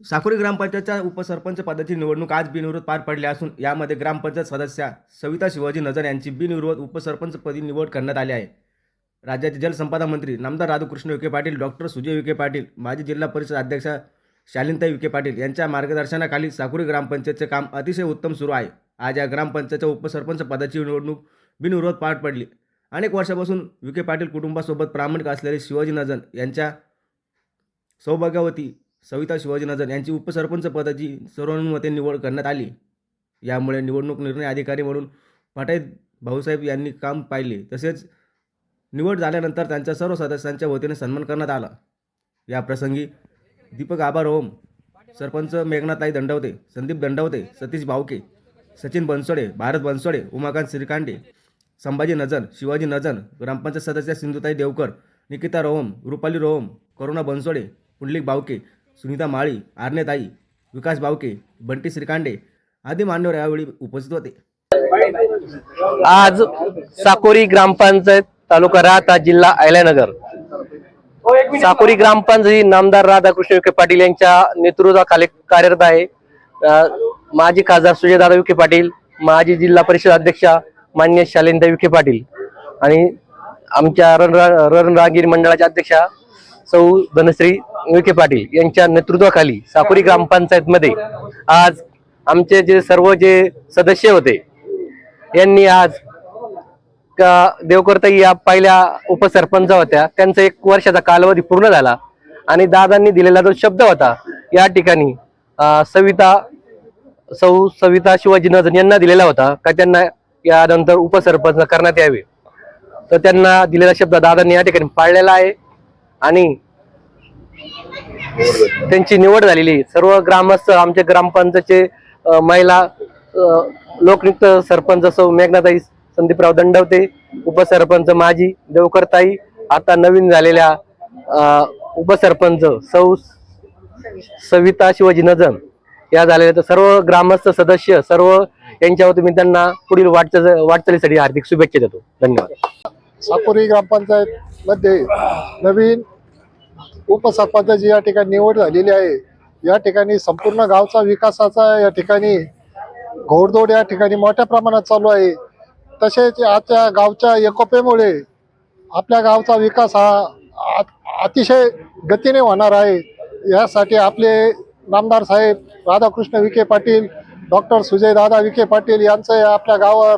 साकुरी ग्रामपंचायतच्या उपसरपंच पदाची निवडणूक आज बिनविरोध पार पडली असून यामध्ये ग्रामपंचायत सदस्या सविता शिवाजी नजर यांची बिनविरोध उपसरपंचपदी निवड करण्यात आली आहे. राज्याचे जलसंपदा मंत्री नामदार राधाकृष्ण विखे पाटील डॉक्टर सुजय विखे पाटील माजी जिल्हा परिषद अध्यक्षा शालिनताई विखे पाटील यांच्या मार्गदर्शनाखाली साकुरी ग्रामपंचायतचे काम अतिशय उत्तम सुरू आहे. आज या ग्रामपंचायतच्या उपसरपंच पदाची निवडणूक बिनविरोध पार पडली. अनेक वर्षापासून विखे पाटील कुटुंबासोबत प्रामाणिक असलेले शिवाजी नजन यांच्या सौभाग्यावती सविता शिवाजी नजर यांची उपसरपंच पदाची सर्वानुमते निवड करण्यात आली यामुळे निवडणूक निर्णय अधिकारी म्हणून पटाईत भाऊसाहेब यांनी काम पाहिले. तसेच निवड झाल्यानंतर त्यांच्या सर्व सदस्यांच्या वतीने सन्मान करण्यात आला. या प्रसंगी दीपक आभार ओम सरपंच मेघनाताई दंडवते संदीप दंडवते सतीश भावके सचिन बनसोडे भारत बनसोडे उमाकांत श्रीकांडे संभाजी नजन शिवाजी नजन ग्रामपंचायत सदस्य सिंधुताई देवकर निकिता रोहम रुपाली रोहम करुणा बनसोडे पुंडलिक बावके सुनीता माळी आर्नेताई विकास बावके बंटी श्रीकांडे आदी मान्यवर यावेळी उपस्थित होते. आज साकोरी ग्रामपंचायत तालुका राहता जिल्हा अहिल्यानगर. साकोरी ग्रामपंचायत ही नामदार राधाकृष्ण विखे पाटील यांच्या नेतृत्वाखाली कार्यरत आहे. माजी खासदार सुजयदादा विखे पाटील माजी जिल्हा परिषद अध्यक्षा मान्य शालिंदा विखे पाटील आणि आमच्या रणरा- रणरागिरी मंडळाच्या अध्यक्षा सौ धनश्री विखे पाटील यांच्या नेतृत्वाखाली साकोरी ग्रामपंचायतमध्ये आज आमचे जे सर्व जे सदस्य होते यांनी आज का देवकरताई या पहिल्या उपसरपंच होत्या. त्यांचा एक वर्षाचा कालावधी पूर्ण झाला आणि दादांनी दिलेला जो शब्द होता या ठिकाणी सविता सौ सविता शिवाजी नजन यांना दिलेला होता का त्यांना यानंतर उपसरपंच करण्यात यावे. तर त्यांना दिलेला शब्द दादांनी या ठिकाणी पाळलेला आहे आणि त्यांची निवड झालेली सर्व ग्रामस्थ आमच्या ग्रामपंचायतचे महिला लोकनियुक्त सरपंच सौ मेघनाताई संदीपराव दंडवते उपसरपंच माजी देवकरताई आता नवीन झालेल्या उपसरपंच सौ सविता शिवाजी नजम या झालेल्या तर सर्व ग्रामस्थ सदस्य सर्व यांच्यावर मी त्यांना पुढील वाटचाल वाटचालीसाठी हार्दिक शुभेच्छा देतो. धन्यवाद. साकोरी ग्रामपंचायत मध्ये नवीन उपसरपंचाची या ठिकाणी निवड झालेली आहे या ठिकाणी संपूर्ण गावचा विकासाचा या ठिकाणी घोडदौड या ठिकाणी मोठ्या प्रमाणात चालू आहे. तसेच आजच्या गावच्या एकोप्यामुळे आपल्या गावचा विकास हा आ- अतिशय गतीने होणार आहे. यासाठी आपले नामदार साहेब राधाकृष्ण विखे पाटील डॉक्टर सुजय दादा विखे पाटील यांचं या आपल्या गावावर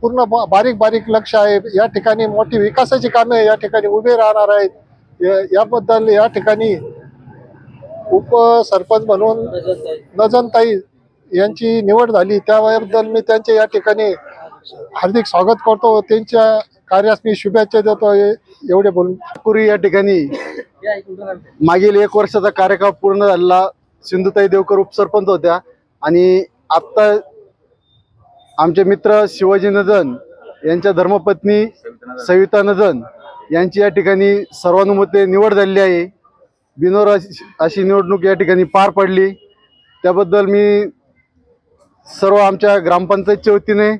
पूर्ण ब- बारीक बारीक लक्ष आहे. या ठिकाणी मोठी विकासाची कामे या ठिकाणी उभे राहणार आहेत. याबद्दल या ठिकाणी उपसरपंच म्हणून नजनताई यांची निवड झाली. त्याबद्दल मी त्यांचे या ठिकाणी हार्दिक स्वागत करतो. त्यांच्या कार्यास मी शुभेच्छा देतो. एवढे बोलून. पूर्वी या ठिकाणी मागील एक वर्षाचा कार्यकाळ पूर्ण झालेला सिंधुताई देवकर उपसरपंच होत्या. आणि आत्ता आमचे मित्र शिवाजी नदन यांच्या धर्मपत्नी सविता नदन यांची या ठिकाणी सर्वानुमते निवड झालेली आहे. बिनोर अशी निवडणूक या ठिकाणी पार पडली. त्याबद्दल मी सर्व आमच्या ग्रामपंचायतच्या वतीने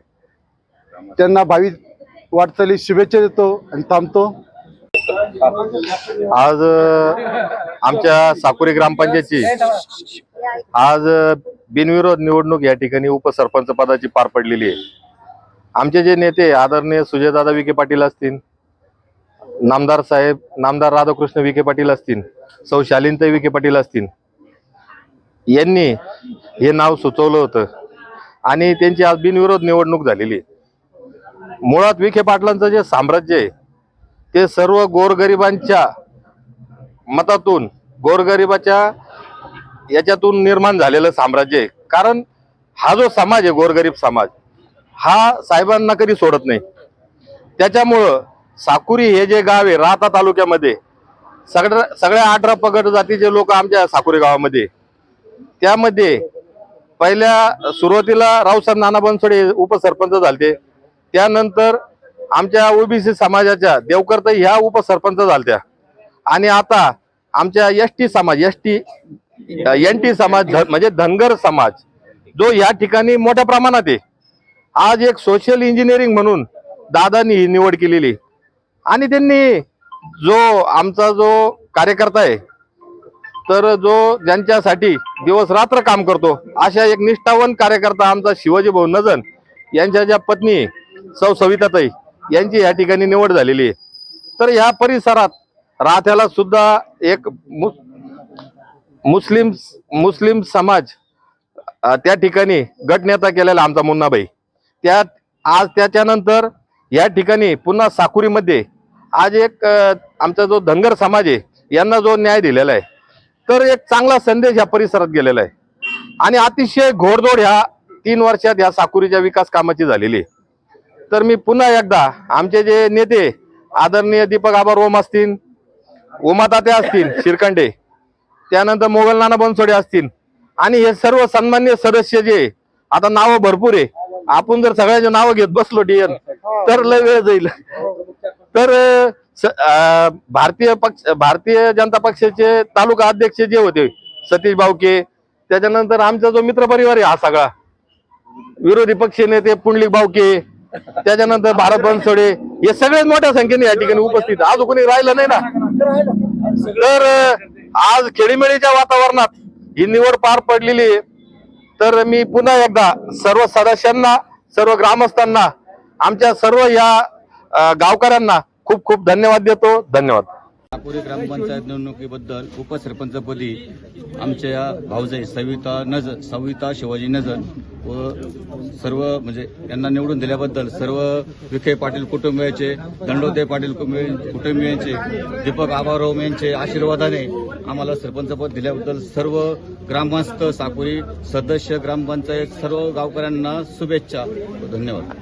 त्यांना भावी वाटचाली शुभेच्छा देतो आणि थांबतो. आज आमच्या साकुरी ग्रामपंचायतची आज बिनविरोध निवडणूक या ठिकाणी उपसरपंच पदाची पार पडलेली आहे. आमचे जे नेते आदरणीय सुजयदादा विखे पाटील असतील नामदार साहेब नामदार राधाकृष्ण विखे पाटील असतील सौ शालिनताई विखे पाटील असतील यांनी हे नाव सुचवलं होतं. आणि त्यांची आज बिनविरोध निवडणूक झालेली मुळात विखे पाटलांचं जे साम्राज्य आहे ते सर्व गोरगरिबांच्या मतातून गोरगरिबाच्या याच्यातून निर्माण झालेलं साम्राज्य आहे. कारण हा जो समाज आहे गोरगरीब समाज हा साहेबांना कधी सोडत नाही. त्याच्यामुळं साकुरी हे जे गाव आहे राहता तालुक्यामध्ये सगळ्या सगळ्या अठरा पगड जातीचे लोक आमच्या साकुरी गावामध्ये. त्यामध्ये पहिल्या सुरुवातीला रावसाहेब नाना बनसोडे उपसरपंच झालते. त्यानंतर आमच्या ओबीसी समाजाच्या देवकरताई ह्या उपसरपंच झालत्या. आणि आता आमच्या एस टी समाज एस टी एन टी समाज म्हणजे धनगर समाज जो या ठिकाणी मोठ्या प्रमाणात आहे. आज एक सोशल इंजिनिअरिंग म्हणून दादांनी ही निवड केलेली आणि त्यांनी जो आमचा जो कार्यकर्ता आहे तर जो ज्यांच्यासाठी दिवस रात्र काम करतो अशा एक निष्ठावन कार्यकर्ता आमचा शिवाजी भाऊ नजन यांच्या ज्या पत्नी सौ सविताताई यांची या ठिकाणी निवड झालेली आहे. तर ह्या परिसरात राहत्याला सुद्धा एक मु- मुस्लिम मुस्लिम समाज त्या ठिकाणी गटनेता केलेला आमचा मुन्नाबाई. त्यात आज त्याच्यानंतर या ठिकाणी पुन्हा साकुरीमध्ये आज एक आमचा जो धनगर समाज आहे यांना जो न्याय दिलेला आहे तर एक चांगला संदेश या परिसरात गेलेला आहे. आणि अतिशय घोडदोड ह्या तीन वर्षात ह्या साकुरीच्या विकास कामाची झालेली आहे. तर मी पुन्हा एकदा आमचे जे नेते आदरणीय दीपक आबार ओम असतील उमातात्या असतील शिरखंडे त्यानंतर मोगल नाना बनसोडे असतील आणि हे सर्व सन्मान्य सदस्य जे आता नावं भरपूर आहे. आपण जर सगळ्यांची नावं घेत बसलो डीएन तर लय वेळ जाईल. तर भारतीय पक्ष भारतीय जनता पक्षाचे तालुका अध्यक्ष जे होते सतीश बावके त्याच्यानंतर आमचा जो मित्र परिवार आहे हा सगळा. विरोधी पक्ष नेते पुंडलिक बावके त्याच्यानंतर भारत बनसोडे हे सगळेच मोठ्या संख्येने या ठिकाणी उपस्थित. आज कोणी राहिलं नाही ना? तर आज खेळीमेळीच्या वातावरणात ही निवड पार पडलेली आहे. तर मी पुन्हा एकदा सर्व सदस्यांना सर्व ग्रामस्थांना आमच्या सर्व या गावकऱ्यांना खूप खूप धन्यवाद देतो. धन्यवाद. नागपुरी ग्रामपंचायत निवडणुकीबद्दल उपसरपंचपदी आमच्या भाऊजाई सविता नज सविता शिवाजी नजर व सर्व म्हणजे यांना निवडून दिल्याबद्दल सर्व विखे पाटील कुटुंबियाचे दंडोदे पाटील कुटुंबियांचे दीपक आबारोम यांचे आशीर्वादाने आम्हाला सरपंचपद दिल्याबद्दल सर्व ग्रामस्थ साकुरी सदस्य ग्रामपंचायत सर्व गावकऱ्यांना शुभेच्छा धन्यवाद.